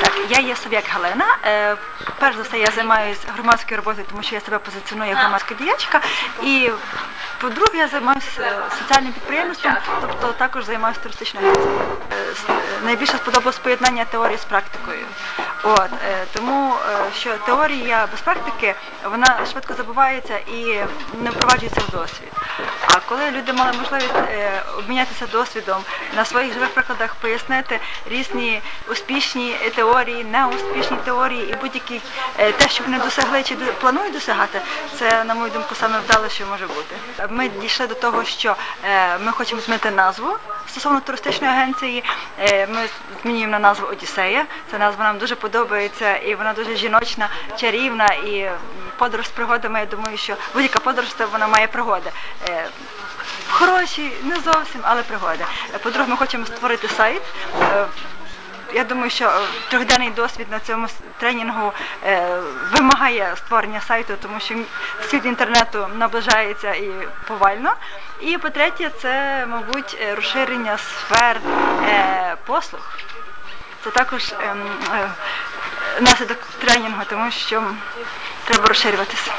Так, я є Сов'як Галина. Е, Перш за все, я займаюся громадською роботою, тому що я себе позиціоную як громадська діячка. І по-друге, я займаюся соціальним підприємством, тобто також займаюся туристичною е, Найбільше сподобалось поєднання теорії з практикою. От, е, тому е, що теорія без практики вона швидко забувається і не впроваджується в досвід. А коли люди мали можливість е, обмінятися досвідом на своїх живих прикладах, пояснити різні успішні теорії, неуспішні теорії і будь-які те, що вони досягли чи планують досягати, це, на мою думку, саме вдале, що може бути. Ми дійшли до того, що ми хочемо змінити назву стосовно туристичної агенції. Е, Ми змінюємо на назву Одіссея. Ця назва нам дуже подобається і вона дуже жіночна, чарівна і подорож з пригодами. Я думаю, що будь-яка подорож це вона має пригоди. Е, Хороші, не зовсім, але пригоди. Е, По-друге, ми хочемо створити сайт. Я думаю, що е, трьохденний досвід на цьому тренінгу е, вимагає створення сайту, тому що світ інтернету наближається і повально. І по-третє, це, мабуть, е, розширення сфер послуг. Це також ем, наслідок тренінгу, тому що треба розширюватися.